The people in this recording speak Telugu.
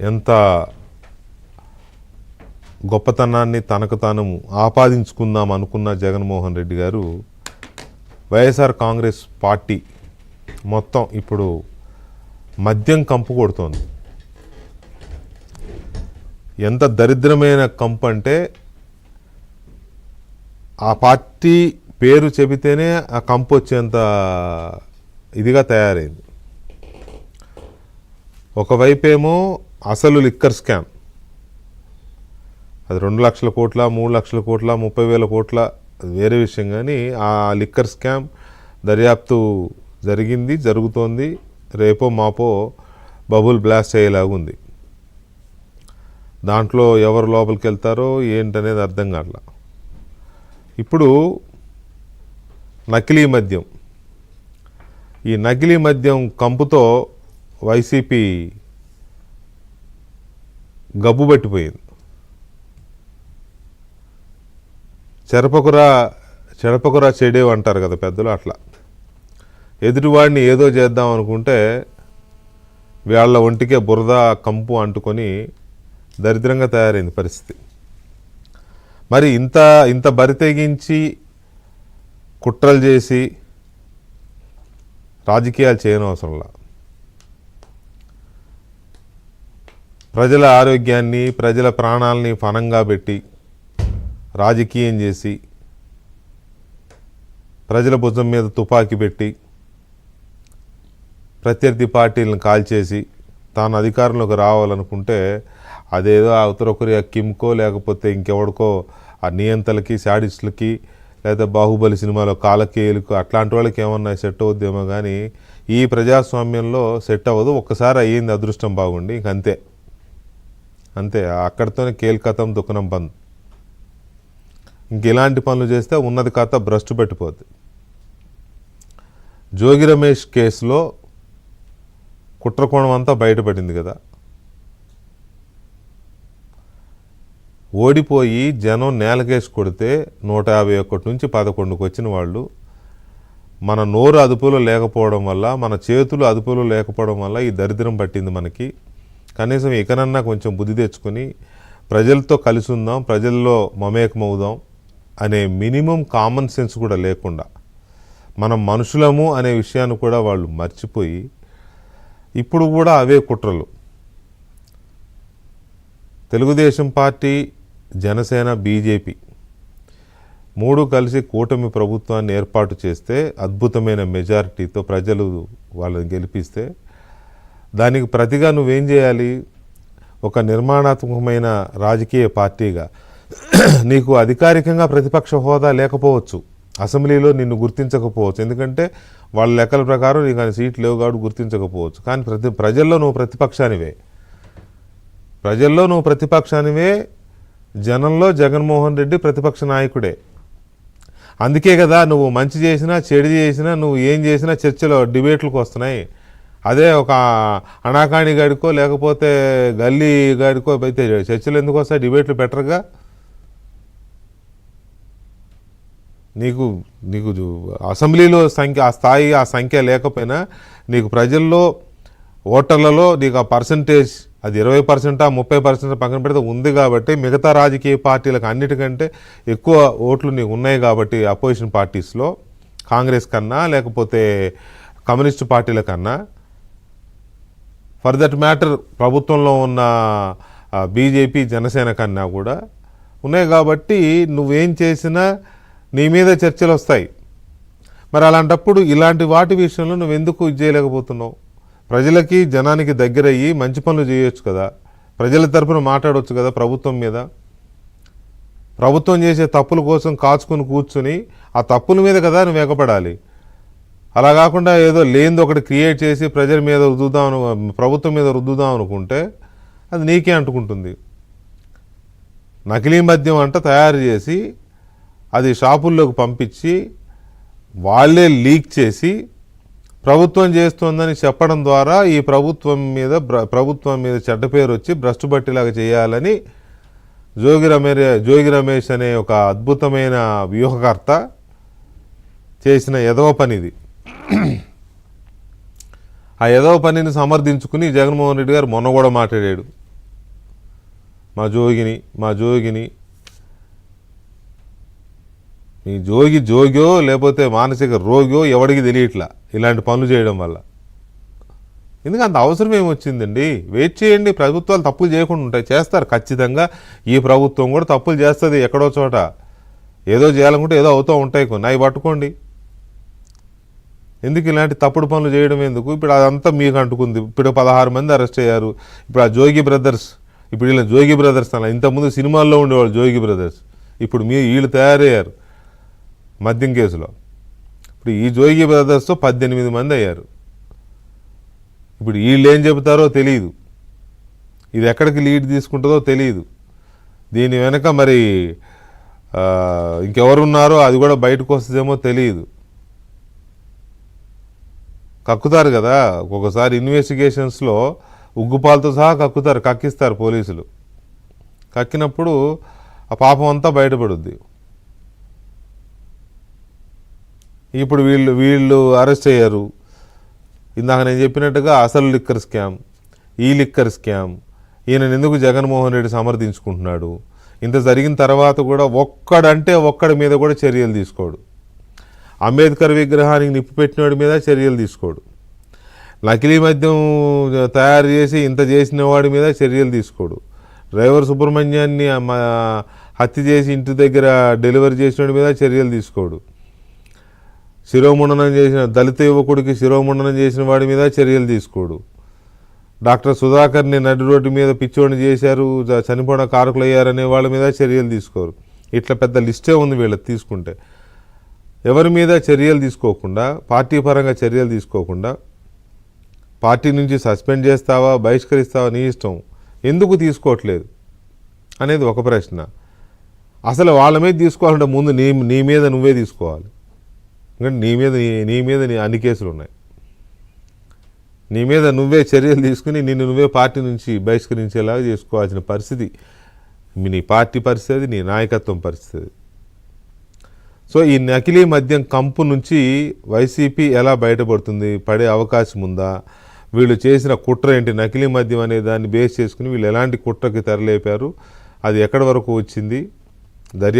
ఎంత గొప్పతనాన్ని తనకు తాను ఆపాదించుకుందాం అనుకున్న జగన్మోహన్ రెడ్డి గారు వైఎస్ఆర్ కాంగ్రెస్ పార్టీ మొత్తం ఇప్పుడు మద్యం కంపు కొడుతోంది. ఎంత దరిద్రమైన కంపు అంటే ఆ పార్టీ పేరు చెబితేనే ఆ కంపు వచ్చేంత ఇదిగా తయారైంది. ఒకవైపేమో అసలు లిక్కర్ స్కామ్. అది రెండు లక్షల కోట్ల మూడు లక్షల కోట్ల ముప్పై వేల కోట్ల అది వేరే విషయం కానీ ఆ లిక్కర్ స్కామ్ దర్యాప్తు జరిగింది జరుగుతోంది. రేపో మాపో బబుల్ బ్లాస్ట్ అయ్యేలాగుంది. దాంట్లో ఎవరు లోపలికి వెళ్తారో ఏంటనేది అర్థం కావట్లా ఇప్పుడు నకిలీ మద్యం. ఈ నకిలీ మద్యం కంపుతో వైసీపీ గబ్బు పట్టిపోయింది. చెరపకురా చెడపకుర చెడేవి అంటారు కదా పెద్దలు అట్లా. ఎదుటివాడిని ఏదో చేద్దాం అనుకుంటే వాళ్ళ ఒంటికే బురద కంపు అంటుకొని దరిద్రంగా తయారైంది పరిస్థితి. మరి ఇంత ఇంత బరితెగించి కుట్రలు చేసి రాజకీయాలు చేయనవసరంలా. ప్రజల ఆరోగ్యాన్ని ప్రజల ప్రాణాలని ఫనంగా పెట్టి రాజకీయం చేసి ప్రజల భుజం మీద తుపాకీ పెట్టి ప్రత్యర్థి పార్టీలను కాల్చేసి తాను అధికారంలోకి రావాలనుకుంటే అదేదో అవతల కిమ్కో లేకపోతే ఇంకెవడికో ఆ నియంతలకి శాడిస్టులకి లేదా బాహుబలి సినిమాలో కాలకేయులకు అట్లాంటి వాళ్ళకి ఏమన్నా సెట్ అవుద్దేమో కానీ ఈ ప్రజాస్వామ్యంలో సెట్ అవ్వదు. ఒక్కసారి అయ్యింది అదృష్టం బాగుండి ఇంక అంతే అక్కడితోనే కేల్కతం దుకాణం బంద్. ఇంకెలాంటి పనులు చేస్తే ఉన్నది ఖాతా భ్రష్టు పెట్టిపోద్ది. జోగి రమేష్ కేసులో కుట్రకోణం అంతా బయటపడింది కదా. ఓడిపోయి జనం నేలకేసి కొడితే నూట యాభై ఒకటి నుంచి పదకొండుకు వచ్చిన వాళ్ళు మన నోరు అదుపులో లేకపోవడం వల్ల మన చేతులు అదుపులో లేకపోవడం వల్ల ఈ దరిద్రం పట్టింది మనకి. కనీసం ఇకనన్నా కొంచెం బుద్ధి తెచ్చుకొని ప్రజలతో కలిసి ఉందాం ప్రజల్లో మమేకమవుదాం అనే మినిమం కామన్ సెన్స్ కూడా లేకుండా మనం మనుషులము అనే విషయాన్ని కూడా వాళ్ళు మర్చిపోయి ఇప్పుడు కూడా అవే కుట్రలు. తెలుగుదేశం పార్టీ జనసేన బీజేపీ మూడు కలిసి కూటమి ప్రభుత్వాన్ని ఏర్పాటు చేస్తే అద్భుతమైన మెజారిటీతో ప్రజలు వాళ్ళని గెలిపిస్తే దానికి ప్రతిగా నువ్వేం చేయాలి? ఒక నిర్మాణాత్మకమైన రాజకీయ పార్టీగా. నీకు అధికారికంగా ప్రతిపక్ష హోదా లేకపోవచ్చు. అసెంబ్లీలో నిన్ను గుర్తించకపోవచ్చు. ఎందుకంటే వాళ్ళ లెక్కల ప్రకారం నీకు ఆయన సీట్లు లేవు కాబట్టి గుర్తించకపోవచ్చు. కానీ ప్రతి ప్రజల్లో నువ్వు ప్రతిపక్షానివే. ప్రజల్లో నువ్వు ప్రతిపక్షానివే. జనంలో జగన్మోహన్ రెడ్డి ప్రతిపక్ష నాయకుడే. అందుకే కదా నువ్వు మంచి చేసినా చెడు చేసినా నువ్వు ఏం చేసినా చర్చలో డిబేట్లకు వస్తున్నాయి. అదే ఒక అనాకాణి గాడికో లేకపోతే గల్లీ గాడికో అయితే చర్చలు ఎందుకు వస్తాయి? డిబేట్లు బెటర్గా నీకు నీకు అసెంబ్లీలో సంఖ్య ఆ స్థాయి ఆ సంఖ్య లేకపోయినా నీకు ప్రజల్లో ఓటర్లలో నీకు ఆ పర్సంటేజ్ అది ఇరవై పర్సెంటా ముప్పై పర్సెంట్ పక్కన పెడితే ఉంది కాబట్టి మిగతా రాజకీయ పార్టీలకు అన్నిటికంటే ఎక్కువ ఓట్లు నీకు ఉన్నాయి కాబట్టి అపోజిషన్ పార్టీస్లో కాంగ్రెస్ కన్నా లేకపోతే కమ్యూనిస్ట్ పార్టీల కన్నా ఫర్ దట్ మ్యాటర్ ప్రభుత్వంలో ఉన్న బీజేపీ జనసేన కన్నా కూడా ఉన్నాయి కాబట్టి నువ్వేం చేసినా నీ మీద చర్చలు వస్తాయి. మరి అలాంటప్పుడు ఇలాంటి వాటి విషయంలో నువ్వు ఎందుకు ఇది చేయలేకపోతున్నావు? ప్రజలకి జనానికి దగ్గరయ్యి మంచి పనులు చేయొచ్చు కదా. ప్రజల తరపున మాట్లాడవచ్చు కదా ప్రభుత్వం మీద. ప్రభుత్వం చేసే తప్పుల కోసం కాచుకొని కూర్చుని ఆ తప్పుల మీద కదా నువ్వు ఎగపడాలి అలా కాకుండా ఏదో లేనిది ఒకటి క్రియేట్ చేసి ప్రజల మీద రుద్దుదాం అను ప్రభుత్వం మీద రుద్దుదాం అనుకుంటే అది నీకే అంటుకుంటుంది. నకిలీ మద్యం అంట తయారు చేసి అది షాపుల్లోకి పంపించి వాళ్ళే లీక్ చేసి ప్రభుత్వం చేస్తుందని చెప్పడం ద్వారా ఈ ప్రభుత్వం మీద ప్రభుత్వం మీద చెడ్డ పేరు వచ్చి భ్రష్టు బట్టిలాగా చేయాలని జోగి రమే జోగి రమేష్ అనే ఒక అద్భుతమైన వ్యూహకర్త చేసిన ఎదవ పనిది. ఆ ఏదో పనిని సమర్థించుకుని జగన్మోహన్ రెడ్డి గారు మొన్న కూడా మాట్లాడాడు. మా జోగిని మా జోగిని మీ జోగి జోగ్యో లేకపోతే మానసిక రోగ్యో ఎవడికి తెలియట్లా ఇలాంటి పనులు చేయడం వల్ల? ఎందుకంటే అంత అవసరం ఏమొచ్చిందండి? వెయిట్ చేయండి ప్రభుత్వాలు తప్పులు చేయకుండా ఉంటాయి చేస్తారు ఖచ్చితంగా. ఈ ప్రభుత్వం కూడా తప్పులు చేస్తుంది ఎక్కడో చోట. ఏదో చేయాలనుకుంటే ఏదో అవుతూ ఉంటాయి కొన్ని. అవి పట్టుకోండి. ఎందుకు ఇలాంటి తప్పుడు పనులు చేయడం ఎందుకు? ఇప్పుడు అదంతా మీకు అంటుకుంది. ఇప్పుడు పదహారు మంది అరెస్ట్ అయ్యారు. ఇప్పుడు ఆ జోగి బ్రదర్స్ ఇప్పుడు వీళ్ళ జోగి బ్రదర్స్ అలా ఇంతకుముందు సినిమాల్లో ఉండేవాళ్ళు జోగి బ్రదర్స్. ఇప్పుడు మీ వీళ్ళు తయారయ్యారు మద్యం కేసులో. ఇప్పుడు ఈ జోగి బ్రదర్స్తో పద్దెనిమిది మంది అయ్యారు. ఇప్పుడు వీళ్ళు ఏం చెబుతారో తెలియదు ఇది ఎక్కడికి లీడ్ తీసుకుంటుందో తెలియదు దీని వెనక మరి ఇంకెవరున్నారో అది కూడా బయటకు వస్తుందేమో తెలియదు కక్కుతారు కదా. ఒక్కొక్కసారి ఇన్వెస్టిగేషన్స్లో ఉగ్గుపాలతో సహా కక్కుతారు కక్కిస్తారు పోలీసులు. కక్కినప్పుడు ఆ పాపం అంతా బయటపడుద్ది. ఇప్పుడు వీళ్ళు వీళ్ళు అరెస్ట్ అయ్యారు. ఇందాక నేను చెప్పినట్టుగా అసలు లిక్కర్ స్కామ్ ఈ లిక్కర్ స్కామ్ ఈయన ఎందుకు జగన్మోహన్ రెడ్డి సమర్థించుకుంటున్నాడు? ఇంత జరిగిన తర్వాత కూడా ఒక్కడంటే ఒక్కడి మీద కూడా చర్యలు తీసుకోడు. అంబేద్కర్ విగ్రహానికి నిప్పు పెట్టినోడి మీద చర్యలు తీసుకోడు. నకిలీ మద్యం తయారు చేసి ఇంత చేసిన వాడి మీద చర్యలు తీసుకోడు. డ్రైవర్ సుబ్రహ్మణ్యాన్ని హత్య చేసి ఇంటి దగ్గర డెలివరీ చేసిన మీద చర్యలు తీసుకోడు. శిరోముండనం చేసిన దళిత యువకుడికి శిరోముండనం చేసిన వాడి మీద చర్యలు తీసుకోడు. డాక్టర్ సుధాకర్ని నడి రోడ్డు మీద పిచ్చోడిని చేశారు జ- చనిపోవడం కారకులు అయ్యారనే వాళ్ళ మీద చర్యలు తీసుకోరు. ఇట్లా పెద్ద లిస్టే ఉంది వీళ్ళకి తీసుకుంటే. ఎవరి మీద చర్యలు తీసుకోకుండా పార్టీ పరంగా చర్యలు తీసుకోకుండా పార్టీ నుంచి సస్పెండ్ చేస్తావా బహిష్కరిస్తావా నీ ఇష్టం? ఎందుకు తీసుకోవట్లేదు? అనేది ఒక ప్రశ్న. అసలు వాళ్ళ మీద తీసుకోవాలంటే ముందు నీ నీ మీద నువ్వే తీసుకోవాలి. ఎందుకంటే నీ మీద నీ- మీద నీ అన్ని కేసులు ఉన్నాయి. నీ మీద నువ్వే చర్యలు తీసుకుని నిన్ను నువ్వే పార్టీ నుంచి బహిష్కరించేలాగా చేసుకోవాల్సిన పరిస్థితి. నీ పార్టీ పరిస్థితి నీ నాయకత్వం పరిస్థితి. సో ఈ నకిలీ మద్యం కంపు నుంచి వైసీపీ ఎలా బయటపడుతుంది? పడే అవకాశం ఉందా? వీళ్ళు చేసిన కుట్ర ఏంటి? నకిలీ మద్యం అనే దాన్ని బేస్ చేసుకుని వీళ్ళు ఎలాంటి కుట్రకి తెరలేపారు? అది ఎక్కడి వరకు వచ్చింది? దర్యా